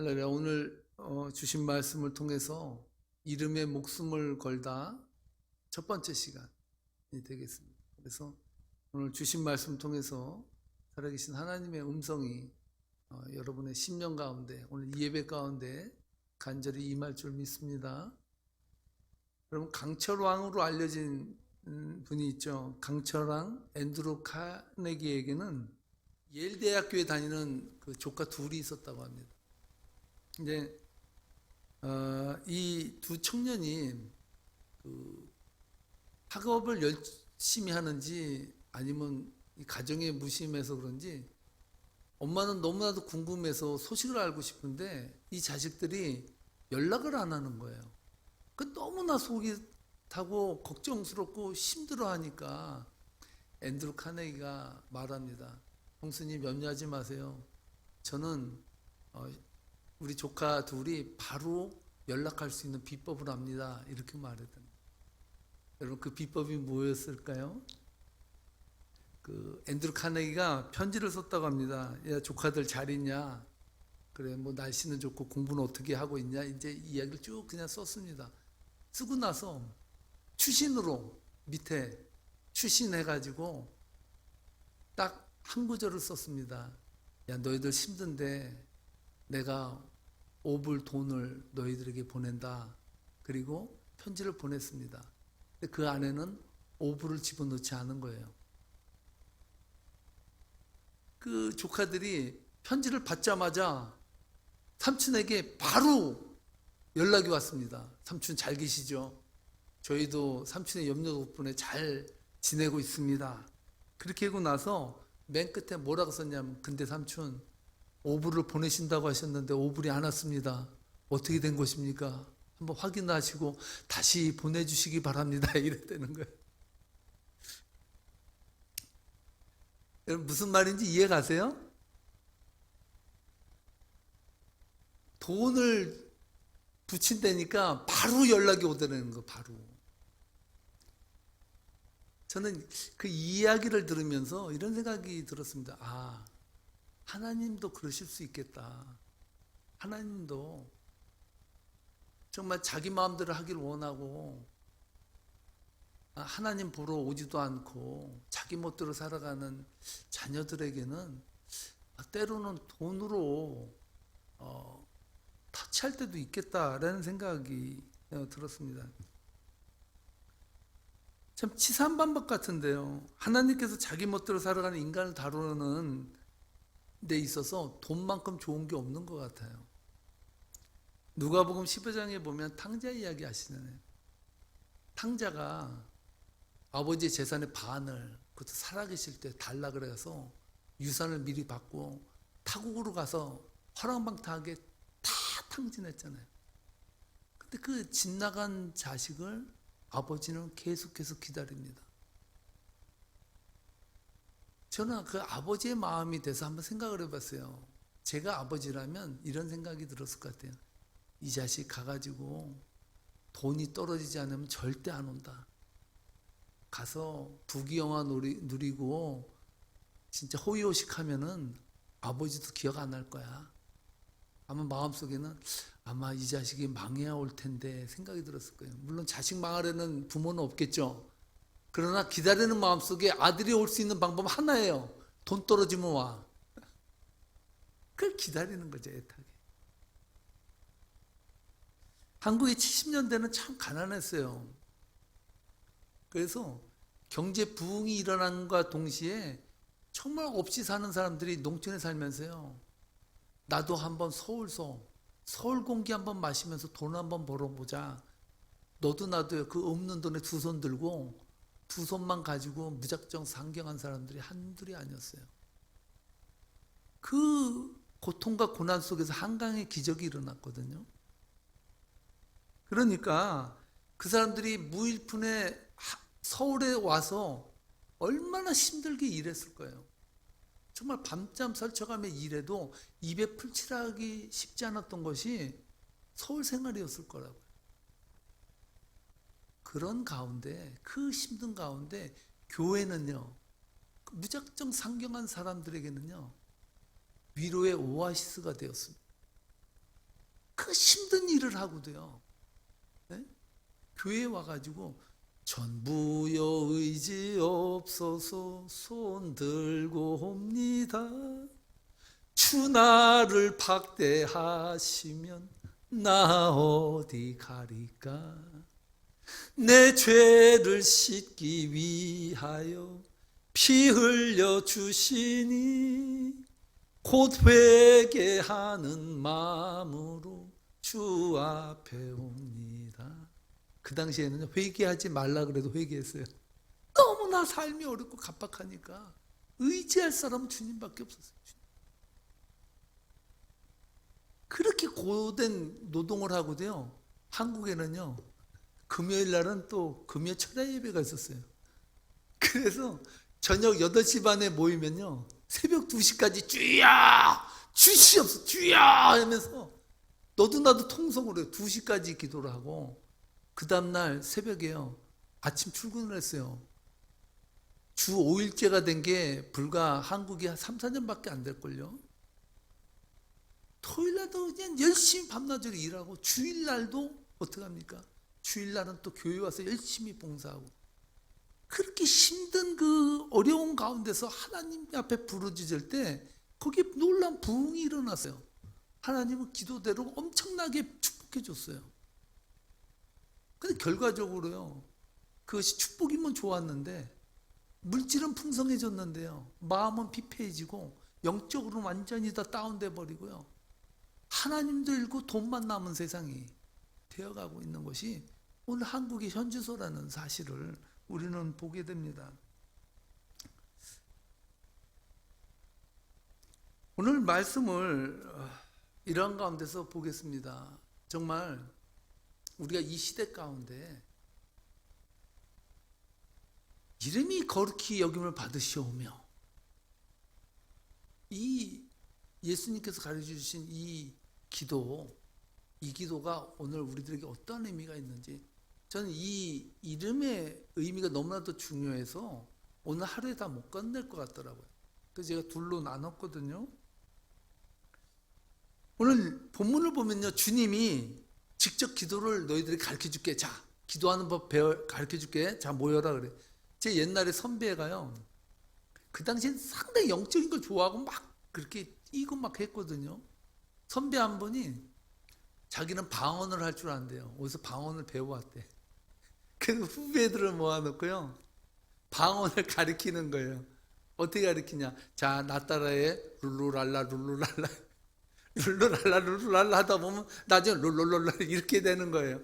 할렐루야. 오늘 어, 주신 말씀을 통해서 이름에 목숨을 걸다 첫 번째 시간이 되겠습니다. 그래서 오늘 주신 말씀 통해서 살아계신 하나님의 음성이 어, 여러분의 심령 가운데 오늘 이 예배 가운데 간절히 임할 줄 믿습니다. 여러분 강철 왕으로 알려진 음, 분이 있죠. 강철왕 앤드루 카네기에게는 예일 대학교에 다니는 그 조카 둘이 있었다고 합니다. 이제 어, 이 두 청년이 그 학업을 열심히 하는지 아니면 이 가정의 무심해서 그런지 엄마는 너무나도 궁금해서 소식을 알고 싶은데 이 자식들이 연락을 안 하는 거예요. 그 너무나 속이 타고 걱정스럽고 힘들어하니까 앤드루 카네기가 말합니다. 형수님 염려하지 마세요. 저는 어, 우리 조카 둘이 바로 연락할 수 있는 비법을 압니다. 이렇게 말했던. 여러분 그 비법이 뭐였을까요? 그 앤드루 카네기가 편지를 썼다고 합니다. 야 조카들 잘 있냐? 그래 뭐 날씨는 좋고 공부는 어떻게 하고 있냐? 이제 이야기를 쭉 그냥 썼습니다. 쓰고 나서 추신으로 밑에 추신해 가지고 딱 한 구절을 썼습니다. 야 너희들 힘든데 내가 오불 돈을 너희들에게 보낸다. 그리고 편지를 보냈습니다. 그 안에는 오불을 집어넣지 않은 거예요. 그 조카들이 편지를 받자마자 삼촌에게 바로 연락이 왔습니다. 삼촌 잘 계시죠? 저희도 삼촌의 염려 덕분에 잘 지내고 있습니다. 그렇게 하고 나서 맨 끝에 뭐라고 썼냐면 근데 삼촌 오불을 보내신다고 하셨는데 오불이 안 왔습니다. 어떻게 된 것입니까? 한번 확인하시고 다시 보내주시기 바랍니다. 이랬다는 거예요. 여러분 무슨 말인지 이해 가세요? 돈을 붙인다니까 바로 연락이 오더라는 거 바로. 저는 그 이야기를 들으면서 이런 생각이 들었습니다. 아, 하나님도 그러실 수 있겠다. 하나님도 정말 자기 마음대로 하기를 원하고 아, 하나님 보러 오지도 않고 자기 멋대로 살아가는 자녀들에게는 아, 때로는 돈으로 어, 터치할 때도 있겠다라는 생각이 어, 들었습니다. 참 치사한반박 같은데요. 하나님께서 자기 멋대로 살아가는 인간을 다루는 데 있어서 돈만큼 좋은 게 없는 것 같아요. 누가복음 15장에 보면 탕자 이야기 아시잖아요. 탕자가 아버지의 재산의 반을 그것도 살아계실 때 달라 그래서 유산을 미리 받고 타국으로 가서 허랑방탕하게 다 탕진했잖아요. 근데 그 집 나간 자식을 아버지는 계속해서 기다립니다. 저는 그 아버지의 마음이 돼서 한번 생각을 해봤어요. 제가 아버지라면 이런 생각이 들었을 것 같아요. 이 자식 가가지고 돈이 떨어지지 않으면 절대 안 온다. 가서 부귀영화 누리, 누리고 진짜 호의호식 하면은 아버지도 기억 안 날 거야. 아마 마음속에는 아마 이 자식이 망해야 올 텐데 생각이 들었을 거예요. 물론 자식 망하려는 부모는 없겠죠. 그러나 기다리는 마음속에 아들이 올 수 있는 방법 하나예요. 돈 떨어지면 와. 그걸 기다리는 거죠, 애타게. 한국의 70년대는 참 가난했어요. 그래서 경제 부흥이 일어난과 동시에 정말 없이 사는 사람들이 농촌에 살면서요. 나도 한번 서울서 서울 공기 한번 마시면서 돈 한번 벌어보자. 너도 나도 그 없는 돈에 두 손 들고 두 손만 가지고 무작정 상경한 사람들이 한둘이 아니었어요. 그 고통과 고난 속에서 한강의 기적이 일어났거든요. 그러니까 그 사람들이 무일푼에 서울에 와서 얼마나 힘들게 일했을 거예요. 정말 밤잠 설쳐가며 일해도 입에 풀칠하기 쉽지 않았던 것이 서울 생활이었을 거라고요. 그런 가운데 그 힘든 가운데 교회는요 무작정 상경한 사람들에게는요 위로의 오아시스가 되었습니다. 그 힘든 일을 하고도요. 네? 교회에 와가지고 전부여 의지 없어서 손 들고 옵니다. 주 나를 박대하시면 나 어디 가리까 내 죄를 씻기 위하여 피 흘려 주시니 곧 회개하는 마음으로 주 앞에 옵니다. 그 당시에는 회개하지 말라 그래도 회개했어요. 너무나 삶이 어렵고 갑박하니까 의지할 사람은 주님밖에 없었어요. 그렇게 고된 노동을 하고도요. 한국에는요. 금요일 날은 또 금요 철야 예배가 있었어요. 그래서 저녁 8시 반에 모이면요. 새벽 2시까지 주여! 주시옵소서! 주여! 하면서 너도 나도 통성으로 해요. 2시까지 기도를 하고 그 다음날 새벽에요. 아침 출근을 했어요. 주 5일째가 된 게 불과 한국이 한 3, 4년밖에 안 될걸요. 토요일 날도 그냥 열심히 밤낮으로 일하고 주일 날도 어떡합니까? 주일날은 또 교회 와서 열심히 봉사하고 그렇게 힘든 그 어려운 가운데서 하나님 앞에 부르짖을 때 거기에 놀란 부흥이 일어났어요. 하나님은 기도대로 엄청나게 축복해 줬어요. 근데 결과적으로요. 그것이 축복이면 좋았는데 물질은 풍성해졌는데요. 마음은 피폐해지고 영적으로는 완전히 다 다운돼 버리고요. 하나님도 잃고 돈만 남은 세상이 되어가고 있는 것이 오늘 한국의 현주소라는 사실을 우리는 보게 됩니다. 오늘 말씀을 어, 이러한 가운데서 보겠습니다. 정말 우리가 이 시대 가운데 이름이 거룩히 여김을 받으시오며 이 예수님께서 가르쳐 주신 이 기도 이 기도가 오늘 우리들에게 어떤 의미가 있는지 저는 이 이름의 의미가 너무나도 중요해서 오늘 하루에 다못 끝낼 것 같더라고요. 그래서 제가 둘로 나눴거든요. 오늘 본문을 보면요. 주님이 직접 기도를 너희들이 가르쳐 줄게. 자, 기도하는 법 배워 가르쳐 줄게. 자, 모여라 그래. 제 옛날에 선배가요. 그 당시엔 상당히 영적인 걸 좋아하고 막 그렇게 뛰고 막 했거든요. 선배 한 분이 자기는 방언을 할 줄 안대요. 어디서 방언을 배워왔대. 그래서 후배들을 모아놓고요. 방언을 가르치는 거예요. 어떻게 가르치냐. 자, 나 따라해. 룰루랄라, 룰루랄라. 룰루랄라, 룰루랄라 하다 보면 나중에 룰루랄라 이렇게 되는 거예요.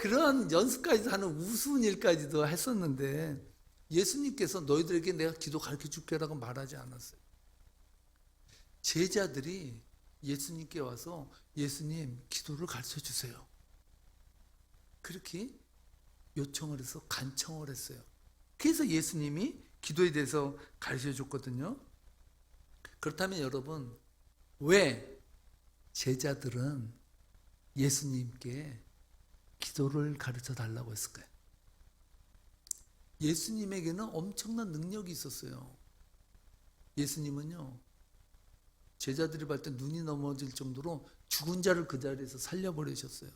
그런 연습까지 하는 우스운 일까지도 했었는데 예수님께서 너희들에게 내가 기도 가르쳐 줄게라고 말하지 않았어요. 제자들이 예수님께 와서 예수님 기도를 가르쳐 주세요. 그렇게 요청을 해서 간청을 했어요. 그래서 예수님이 기도에 대해서 가르쳐 줬거든요. 그렇다면 여러분, 왜 제자들은 예수님께 기도를 가르쳐 달라고 했을까요? 예수님에게는 엄청난 능력이 있었어요. 예수님은요, 제자들이 봤을 때 눈이 넘어질 정도로 죽은 자를 그 자리에서 살려버리셨어요.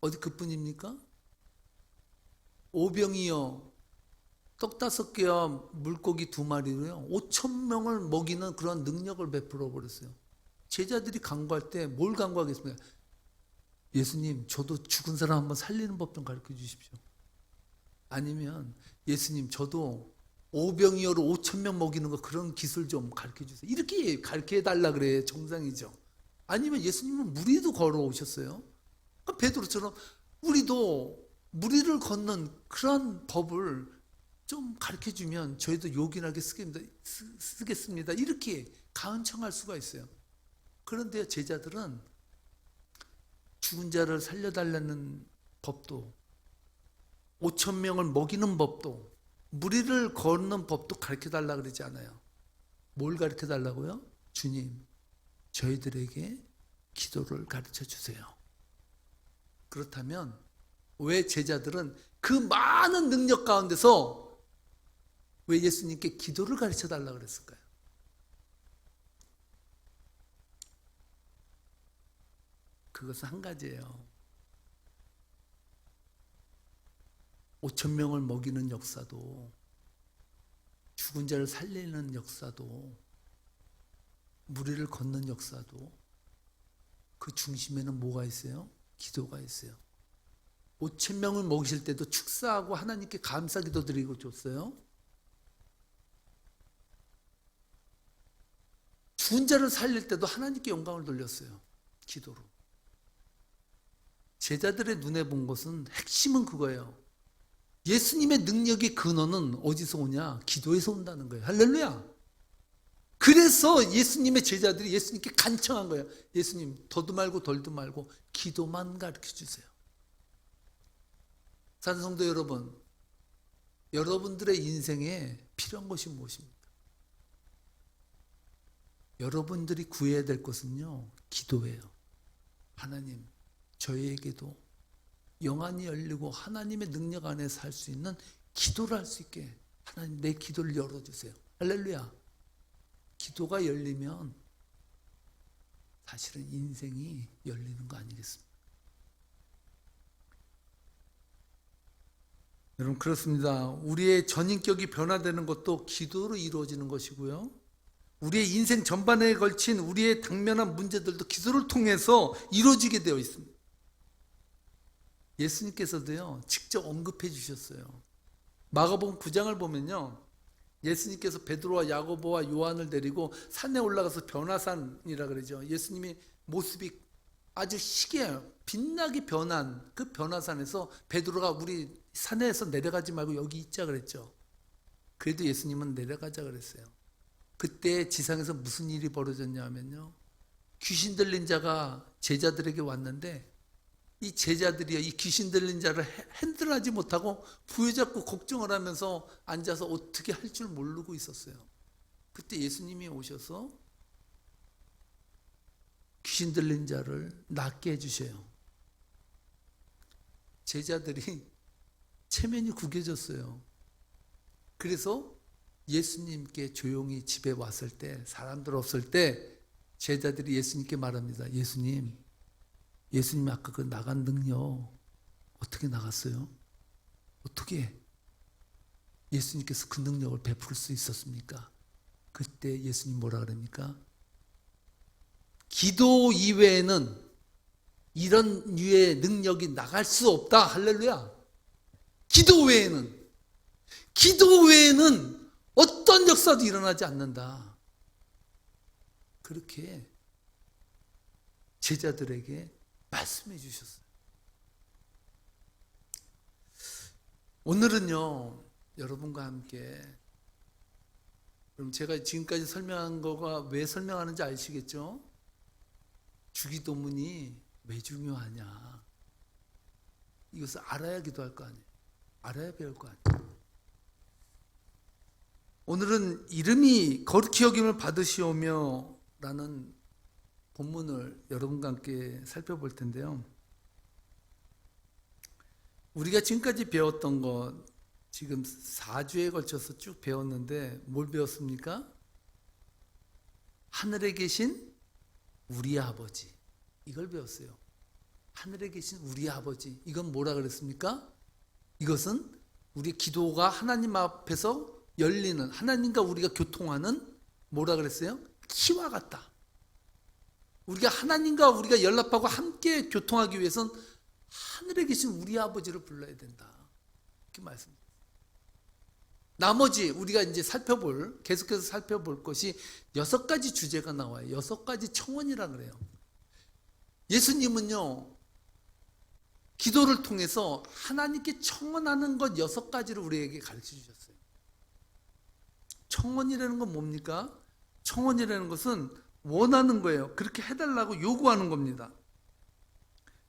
어디 그뿐입니까? 오병이요, 떡 다섯 개와 물고기 두 마리로요, 오천 명을 먹이는 그런 능력을 베풀어 버렸어요. 제자들이 간구할 때뭘 간구하겠습니까? 예수님, 저도 죽은 사람 한번 살리는 법 좀 가르쳐 주십시오. 아니면 예수님, 저도 오병이어로 오천 명 먹이는 거 그런 기술 좀 가르쳐 주세요. 이렇게 가르쳐 달라 그래 정상이죠. 아니면 예수님은 무리도 걸어 오셨어요. 그러니까 베드로처럼 우리도 무리를 걷는 그런 법을 좀 가르쳐 주면 저희도 요긴하게 쓰겠습니다. 이렇게 가은청할 수가 있어요. 그런데 제자들은 죽은 자를 살려달라는 법도 5천 명을 먹이는 법도 무리를 걷는 법도 가르쳐 달라 그러지 않아요. 뭘 가르쳐 달라고요? 주님, 저희들에게 기도를 가르쳐 주세요. 그렇다면 왜 제자들은 그 많은 능력 가운데서 왜 예수님께 기도를 가르쳐 달라 그랬을까요? 그것은 한 가지예요. 5천 명을 먹이는 역사도 죽은 자를 살리는 역사도 무리를 걷는 역사도 그 중심에는 뭐가 있어요? 기도가 있어요. 5천 명을 먹이실 때도 축사하고 하나님께 감사 기도 드리고 줬어요. 죽은 자를 살릴 때도 하나님께 영광을 돌렸어요. 기도로. 제자들의 눈에 본 것은 핵심은 그거예요. 예수님의 능력의 근원은 어디서 오냐? 기도에서 온다는 거예요. 할렐루야. 그래서 예수님의 제자들이 예수님께 간청한 거예요. 예수님, 더도 말고 덜도 말고 기도만 가르쳐 주세요. 사는 성도 여러분, 여러분들의 인생에 필요한 것이 무엇입니까? 여러분들이 구해야 될 것은요, 기도예요. 하나님, 저희에게도 영안이 열리고 하나님의 능력 안에 살 수 있는 기도를 할 수 있게 하나님 내 기도를 열어주세요. 할렐루야. 기도가 열리면 사실은 인생이 열리는 거 아니겠습니까? 여러분 그렇습니다. 우리의 전인격이 변화되는 것도 기도로 이루어지는 것이고요. 우리의 인생 전반에 걸친 우리의 당면한 문제들도 기도를 통해서 이루어지게 되어 있습니다. 예수님께서도요, 직접 언급해 주셨어요. 마가복음 9장을 보면요. 예수님께서 베드로와 야고보와 요한을 데리고 산에 올라가서 변화산이라 그러죠. 예수님이 모습이 아주 시계 빛나게 변한 그 변화산에서 베드로가 우리 산에서 내려가지 말고 여기 있자 그랬죠. 그래도 예수님은 내려가자 그랬어요. 그때 지상에서 무슨 일이 벌어졌냐 하면요. 귀신 들린 자가 제자들에게 왔는데 이 제자들이요, 이 귀신 들린 자를 핸들하지 못하고 부여잡고 걱정을 하면서 앉아서 어떻게 할 줄 모르고 있었어요. 그때 예수님이 오셔서 귀신 들린 자를 낫게 해주셔요. 제자들이 체면이 구겨졌어요. 그래서 예수님께 조용히 집에 왔을 때, 사람들 없을 때, 제자들이 예수님께 말합니다. 예수님, 예수님 아까 그 나간 능력 어떻게 나갔어요? 어떻게 예수님께서 그 능력을 베풀 수 있었습니까? 그때 예수님 뭐라 그럽니까? 기도 이외에는 이런 류의 능력이 나갈 수 없다. 할렐루야. 기도 외에는 기도 외에는 어떤 역사도 일어나지 않는다. 그렇게 제자들에게 말씀해 주셨어요. 오늘은요, 여러분과 함께, 그럼 제가 지금까지 설명한 거가 왜 설명하는지 아시겠죠? 주기도문이 왜 중요하냐. 이것을 알아야 기도할 거 아니에요. 알아야 배울 거 아니에요. 오늘은 이름이 거룩히 여김을 받으시오며 라는 본문을 여러분과 함께 살펴볼 텐데요. 우리가 지금까지 배웠던 것 지금 4주에 걸쳐서 쭉 배웠는데 뭘 배웠습니까? 하늘에 계신 우리 아버지 이걸 배웠어요. 하늘에 계신 우리 아버지 이건 뭐라 그랬습니까? 이것은 우리 기도가 하나님 앞에서 열리는 하나님과 우리가 교통하는 뭐라 그랬어요? 키와 같다. 우리가 하나님과 우리가 연락하고 함께 교통하기 위해서는 하늘에 계신 우리 아버지를 불러야 된다. 이렇게 말씀드렸어요. 나머지 우리가 이제 살펴볼 계속해서 살펴볼 것이 여섯 가지 주제가 나와요. 여섯 가지 청원이라 그래요. 예수님은요. 기도를 통해서 하나님께 청원하는 것 여섯 가지를 우리에게 가르쳐 주셨어요. 청원이라는 건 뭡니까? 청원이라는 것은 원하는 거예요. 그렇게 해달라고 요구하는 겁니다.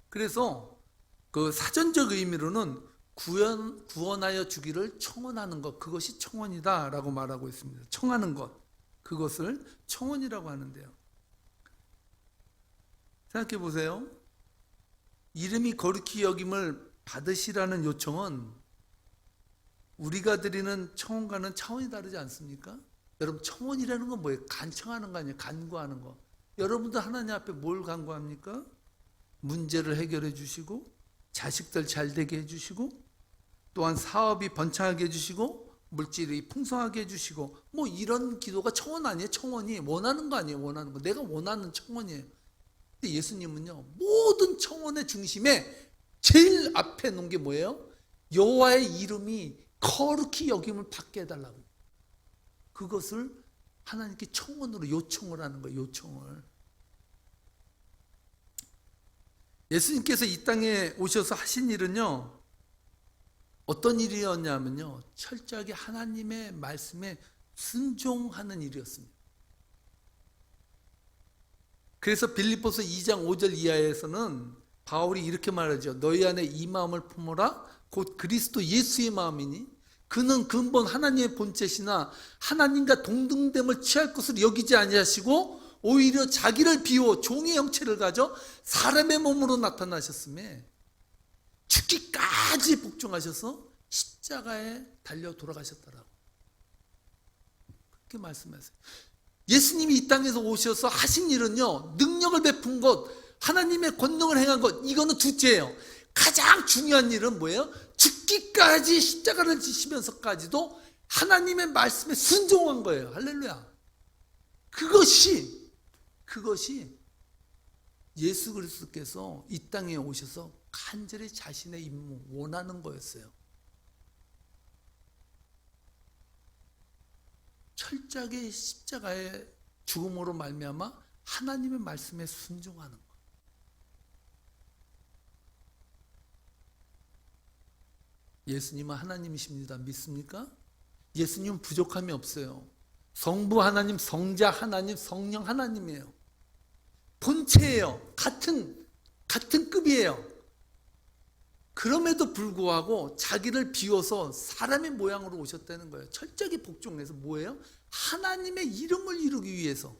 그래서 그 사전적 의미로는 구원, 구원하여 주기를 청원하는 것, 그것이 청원이다 라고 말하고 있습니다. 청하는 것, 그것을 청원이라고 하는데요. 생각해 보세요. 이름이 거룩히 여김을 받으시라는 요청은 우리가 드리는 청원과는 차원이 다르지 않습니까? 여러분 청원이라는 건 뭐예요? 간청하는 거 아니에요? 간구하는 거. 여러분들 하나님 앞에 뭘 간구합니까? 문제를 해결해 주시고 자식들 잘 되게 해 주시고 또한 사업이 번창하게 해 주시고 물질이 풍성하게 해 주시고 뭐 이런 기도가 청원 아니에요 청원이 원하는 거 아니에요 원하는 거 내가 원하는 청원이에요 근데 예수님은요 모든 청원의 중심에 제일 앞에 놓은 게 뭐예요 여호와의 이름이 거룩히 여김을 받게 해 달라고 그것을 하나님께 청원으로 요청을 하는 거예요 요청을 예수님께서 이 땅에 오셔서 하신 일은요, 어떤 일이었냐면요, 철저하게 하나님의 말씀에 순종하는 일이었습니다. 그래서 빌립보서 2장 5절 이하에서는 바울이 이렇게 말하죠. 너희 안에 이 마음을 품어라. 곧 그리스도 예수의 마음이니 그는 근본 하나님의 본체시나 하나님과 동등됨을 취할 것을 여기지 아니하시고 오히려 자기를 비워 종의 형체를 가져 사람의 몸으로 나타나셨음에 죽기까지 복종하셔서 십자가에 달려 돌아가셨더라고. 그렇게 말씀하세요. 예수님이 이 땅에서 오셔서 하신 일은요, 능력을 베푼 것, 하나님의 권능을 행한 것, 이거는 둘째예요. 가장 중요한 일은 뭐예요? 죽기까지 십자가를 지시면서까지도 하나님의 말씀에 순종한 거예요. 할렐루야. 그것이, 그것이 예수 그리스도께서 이 땅에 오셔서 간절히 자신의 임무, 원하는 거였어요. 철저하게 십자가의 죽음으로 말미암아 하나님의 말씀에 순종하는 것. 예수님은 하나님이십니다. 믿습니까? 예수님은 부족함이 없어요. 성부 하나님, 성자 하나님, 성령 하나님이에요. 본체예요. 같은 같은 급이에요. 그럼에도 불구하고 자기를 비워서 사람의 모양으로 오셨다는 거예요. 철저하게 복종해서 뭐예요? 하나님의 이름을 이루기 위해서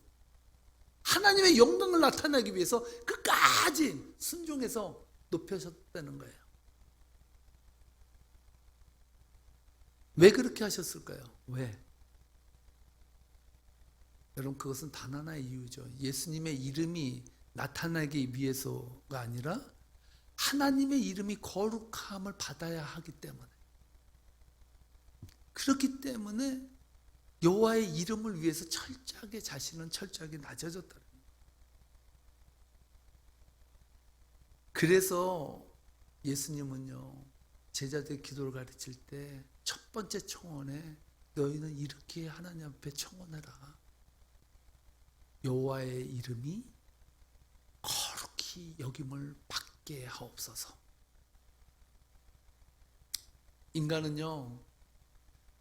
하나님의 영광을 나타내기 위해서 끝까지 순종해서 높여셨다는 거예요. 왜 그렇게 하셨을까요? 왜? 여러분 그것은 단 하나의 이유죠. 예수님의 이름이 나타나기 위해서가 아니라 하나님의 이름이 거룩함을 받아야 하기 때문에 그렇기 때문에 여호와의 이름을 위해서 철저하게 자신은 철저하게 낮아졌다. 그래서 예수님은요 제자들 기도를 가르칠 때 첫 번째 청원에 너희는 이렇게 하나님 앞에 청원해라. 여호와의 이름이 거룩히 여김을 받게 하옵소서. 인간은요,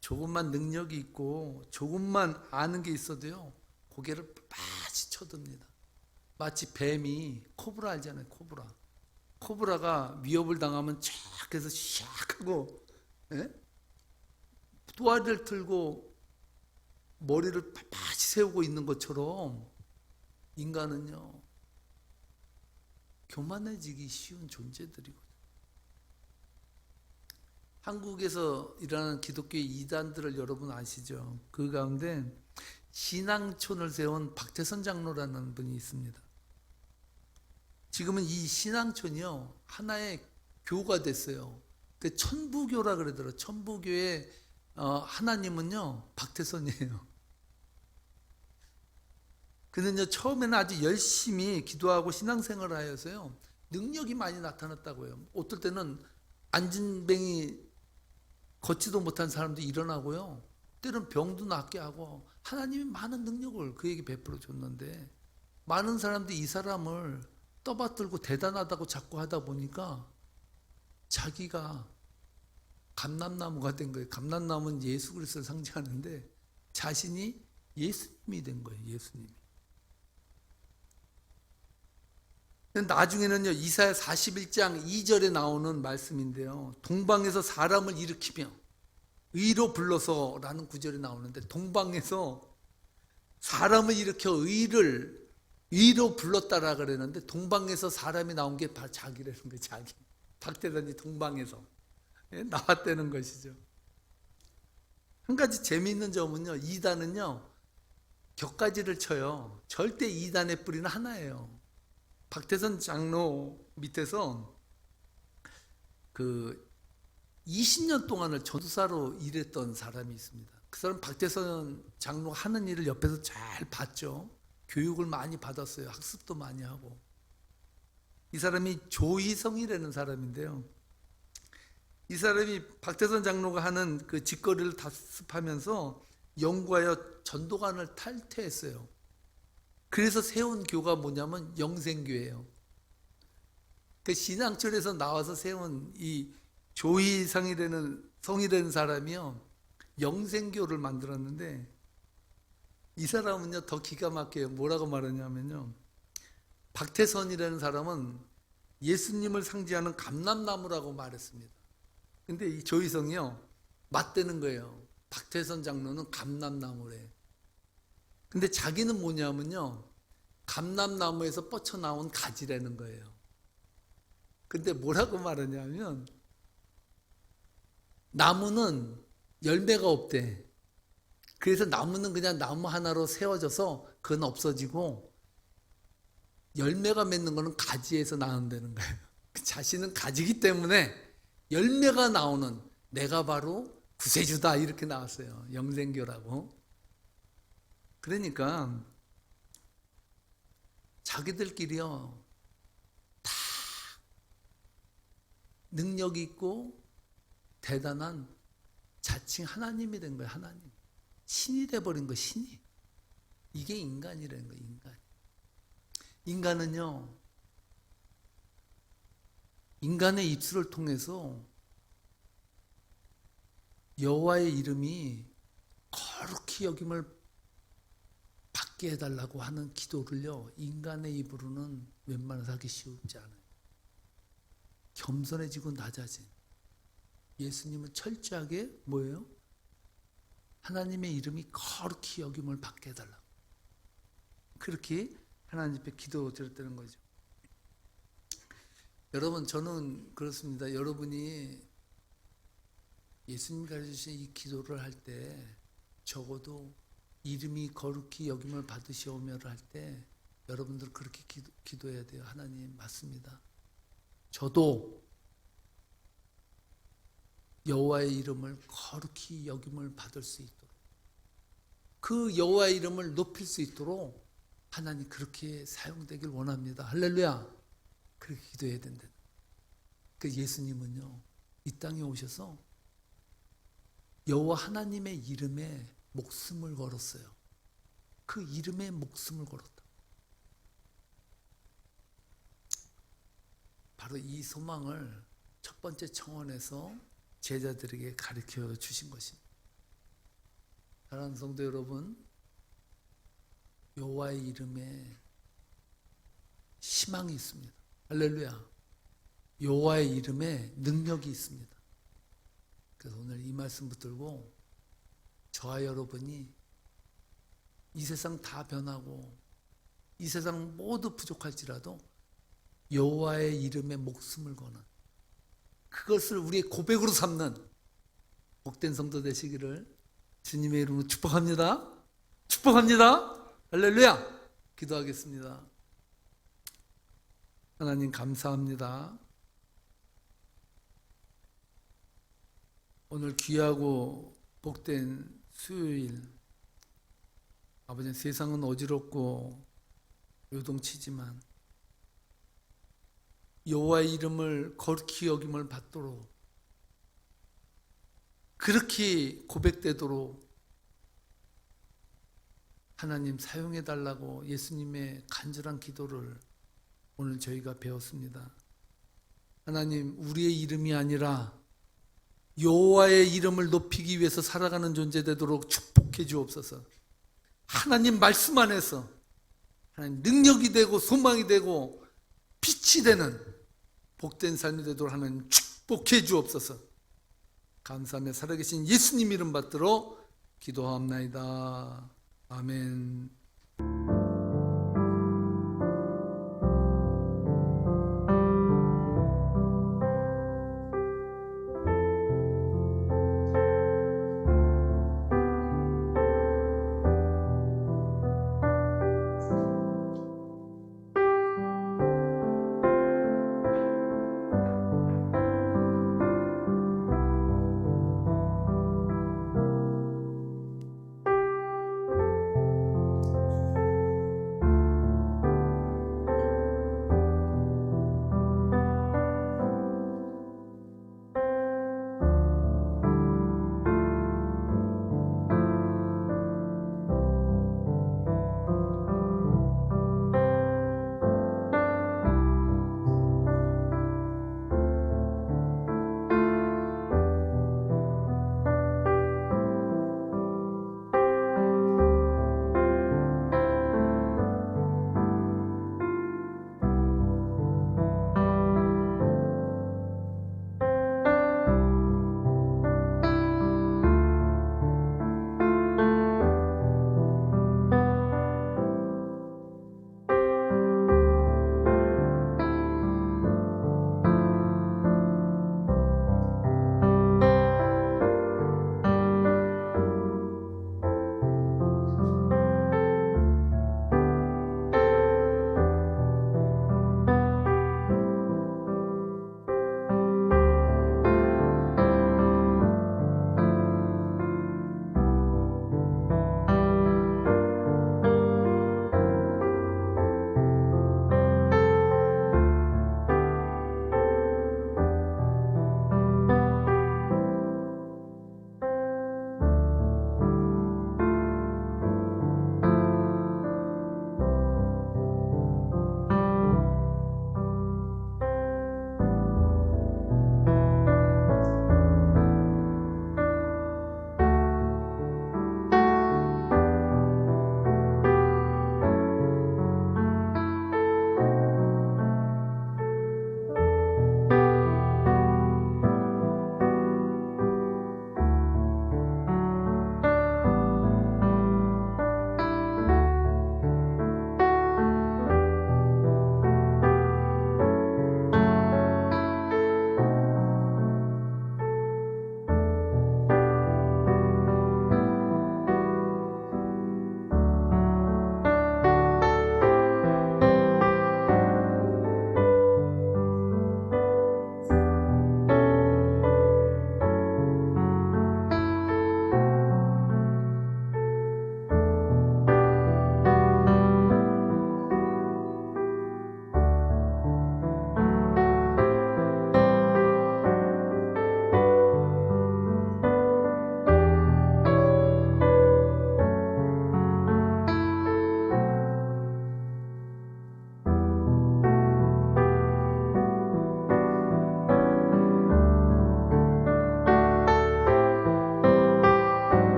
조금만 능력이 있고, 조금만 아는 게 있어도요, 고개를 빠지 쳐듭니다. 마치 뱀이, 코브라 알잖아요, 코브라. 코브라가 위협을 당하면 쫙 해서 샥 하고, 예? 또아리를 틀고, 머리를 빳빳이 세우고 있는 것처럼, 인간은요, 교만해지기 쉬운 존재들이거든요. 한국에서 일하는 기독교 이단들을 여러분 아시죠? 그 가운데 신앙촌을 세운 박태선 장로라는 분이 있습니다. 지금은 이 신앙촌이요 하나의 교가 됐어요. 그 천부교라 그러더라고요. 천부교의 어, 하나님은요 박태선이에요. 그는요 처음에는 아주 열심히 기도하고 신앙생활을 하여서요 능력이 많이 나타났다고요. 어떨 때는 안진뱅이 걷지도 못한 사람도 일어나고요. 때는 병도 낫게 하고 하나님이 많은 능력을 그에게 베풀어 줬는데 많은 사람들이 이 사람을 떠받들고 대단하다고 자꾸 하다 보니까 자기가 감람나무가 된 거예요. 감람나무는 예수 그리스도를 상징하는데 자신이 예수님이 된 거예요. 예수님이. 나중에는요 이사야 41장 2절에 나오는 말씀인데요 동방에서 사람을 일으키며 의로 불러서라는 구절이 나오는데 동방에서 사람을 일으켜 의를 의로 불렀다라 그러는데 동방에서 사람이 나온 게 자기라는 거예요 자기 박대단이 동방에서 예, 나왔다는 것이죠 한 가지 재미있는 점은요 이단은요 격가지를 쳐요 절대 이단의 뿌리는 하나예요 박태선 장로 밑에서 그 20년 동안을 전도사로 일했던 사람이 있습니다. 그 사람 박태선 장로 하는 일을 옆에서 잘 봤죠. 교육을 많이 받았어요. 학습도 많이 하고. 이 사람이 조희성이라는 사람인데요. 이 사람이 박태선 장로가 하는 그 직거리를 답습하면서 연구하여 전도관을 탈퇴했어요. 그래서 세운 교가 뭐냐면 영생교예요. 그 신앙철에서 나와서 세운 이 조희성이라는 성이라는 사람이요 영생교를 만들었는데 이 사람은요 더 기가 막혀요. 뭐라고 말하냐면요 박태선이라는 사람은 예수님을 상징하는 감람나무라고 말했습니다. 근데 이 조희성이요 맞대는 거예요. 박태선 장로는 감람나무래. 근데 자기는 뭐냐면요 감람나무에서 뻗쳐 나온 가지라는 거예요. 근데 뭐라고 말하냐면 나무는 열매가 없대. 그래서 나무는 그냥 나무 하나로 세워져서 그건 없어지고 열매가 맺는 거는 가지에서 나온다는 거예요. 그 자신은 가지기 때문에 열매가 나오는 내가 바로 구세주다 이렇게 나왔어요. 영생교라고. 그러니까 자기들끼리요 다 능력 있고 대단한 자칭 하나님이 된 거예요. 하나님 신이 돼 버린 거 신이 이게 인간이라는 거 인간. 인간은요 인간의 입술을 통해서 여호와의 이름이 거룩히 여김을 받게 해달라고 하는 기도를요 인간의 입으로는 웬만해서 하기 쉽지 않아요. 겸손해지고 낮아진 예수님은 철저하게 뭐예요? 하나님의 이름이 거룩히 여김을 받게 해달라고 그렇게 하나님 앞에 기도 드렸다는 거죠. 여러분 저는 그렇습니다. 여러분이 예수님 가르치신 이 기도를 할 때 적어도 이름이 거룩히 여김을 받으시오며를 할 때 여러분들 그렇게 기도, 기도해야 돼요. 하나님 맞습니다. 저도 여호와의 이름을 거룩히 여김을 받을 수 있도록 그 여호와의 이름을 높일 수 있도록 하나님 그렇게 사용되길 원합니다. 할렐루야. 그렇게 기도해야 된다. 그 예수님은요 이 땅에 오셔서 여호와 하나님의 이름에 목숨을 걸었어요. 그 이름에 목숨을 걸었다. 바로 이 소망을 첫 번째 청원에서 제자들에게 가르쳐 주신 것입니다. 사랑하는 성도 여러분, 여호와의 이름에 희망이 있습니다. 할렐루야. 여호와의 이름에 능력이 있습니다. 그래서 오늘 이 말씀 붙들고 저와 여러분이 이 세상 다 변하고 이 세상 모두 부족할지라도 여호와의 이름에 목숨을 거는 그것을 우리의 고백으로 삼는 복된 성도 되시기를 주님의 이름으로 축복합니다. 축복합니다. 할렐루야. 기도하겠습니다. 하나님 감사합니다. 오늘 귀하고 복된 수요일 아버지 세상은 어지럽고 요동치지만 여호와의 이름을 거룩히 여김을 받도록 그렇게 고백되도록 하나님 사용해 달라고 예수님의 간절한 기도를 오늘 저희가 배웠습니다. 하나님 우리의 이름이 아니라 여호와의 이름을 높이기 위해서 살아가는 존재 되도록 축복해 주옵소서. 하나님 말씀 안에서 하나님 능력이 되고 소망이 되고 빛이 되는 복된 삶이 되도록 하나님 축복해 주옵소서. 감사하며 살아계신 예수님 이름 받들어 기도하옵나이다. 아멘.